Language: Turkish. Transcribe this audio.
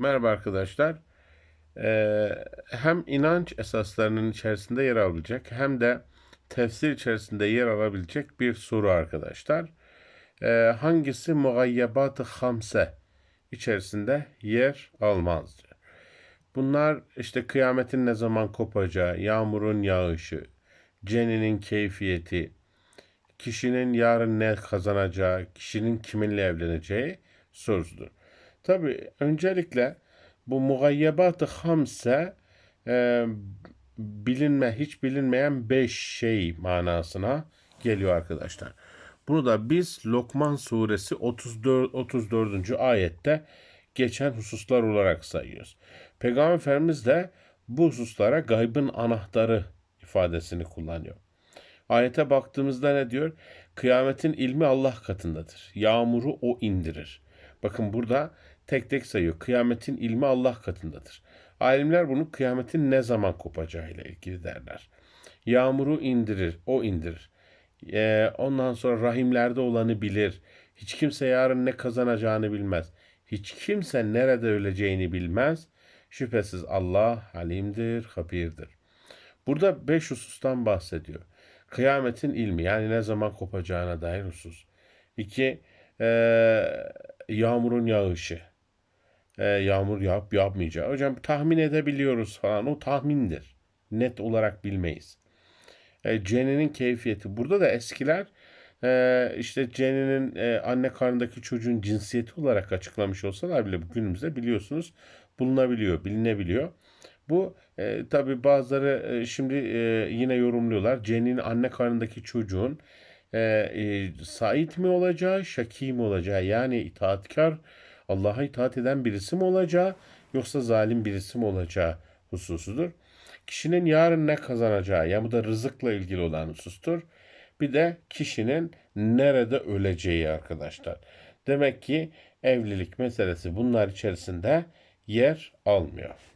Merhaba arkadaşlar. Ee, hem inanç esaslarının içerisinde yer alabilecek hem de tefsir içerisinde yer alabilecek bir soru arkadaşlar. Ee, hangisi mugayyebat-ı hamse içerisinde yer almaz? Bunlar işte kıyametin ne zaman kopacağı, yağmurun yağışı, ceninin keyfiyeti, kişinin yarın ne kazanacağı, kişinin kiminle evleneceği sorusudur. Tabi öncelikle bu mugayyebat-ı hamse e, bilinme, hiç bilinmeyen beş şey manasına geliyor arkadaşlar. Bunu da biz Lokman suresi 34, 34. ayette geçen hususlar olarak sayıyoruz. Peygamber Efendimiz de bu hususlara gaybın anahtarı ifadesini kullanıyor. Ayete baktığımızda ne diyor? Kıyametin ilmi Allah katındadır. Yağmuru o indirir. Bakın burada tek tek sayıyor. Kıyametin ilmi Allah katındadır. Alimler bunu kıyametin ne zaman kopacağıyla ilgili derler. Yağmuru indirir, o indirir. Ee, ondan sonra rahimlerde olanı bilir. Hiç kimse yarın ne kazanacağını bilmez. Hiç kimse nerede öleceğini bilmez. Şüphesiz Allah halimdir, habirdir. Burada beş husustan bahsediyor. Kıyametin ilmi yani ne zaman kopacağına dair husus. İki, eee, yağmurun yağışı. Eee, yağmur yağıp yapmayacağı. Hocam tahmin edebiliyoruz falan. O tahmindir. Net olarak bilmeyiz. E, ceninin keyfiyeti. Burada da eskiler e, işte ceninin e, anne karnındaki çocuğun cinsiyeti olarak açıklamış olsalar bile günümüzde biliyorsunuz bulunabiliyor, bilinebiliyor. Bu e, tabi bazıları e, şimdi e, yine yorumluyorlar. Ceninin anne karnındaki çocuğun e, e, sait mi olacağı, şaki mi olacağı yani itaatkar, Allah'a itaat eden birisi mi olacağı yoksa zalim birisi mi olacağı hususudur. Kişinin yarın ne kazanacağı yani bu da rızıkla ilgili olan husustur. Bir de kişinin nerede öleceği arkadaşlar. Demek ki evlilik meselesi bunlar içerisinde yer almıyor.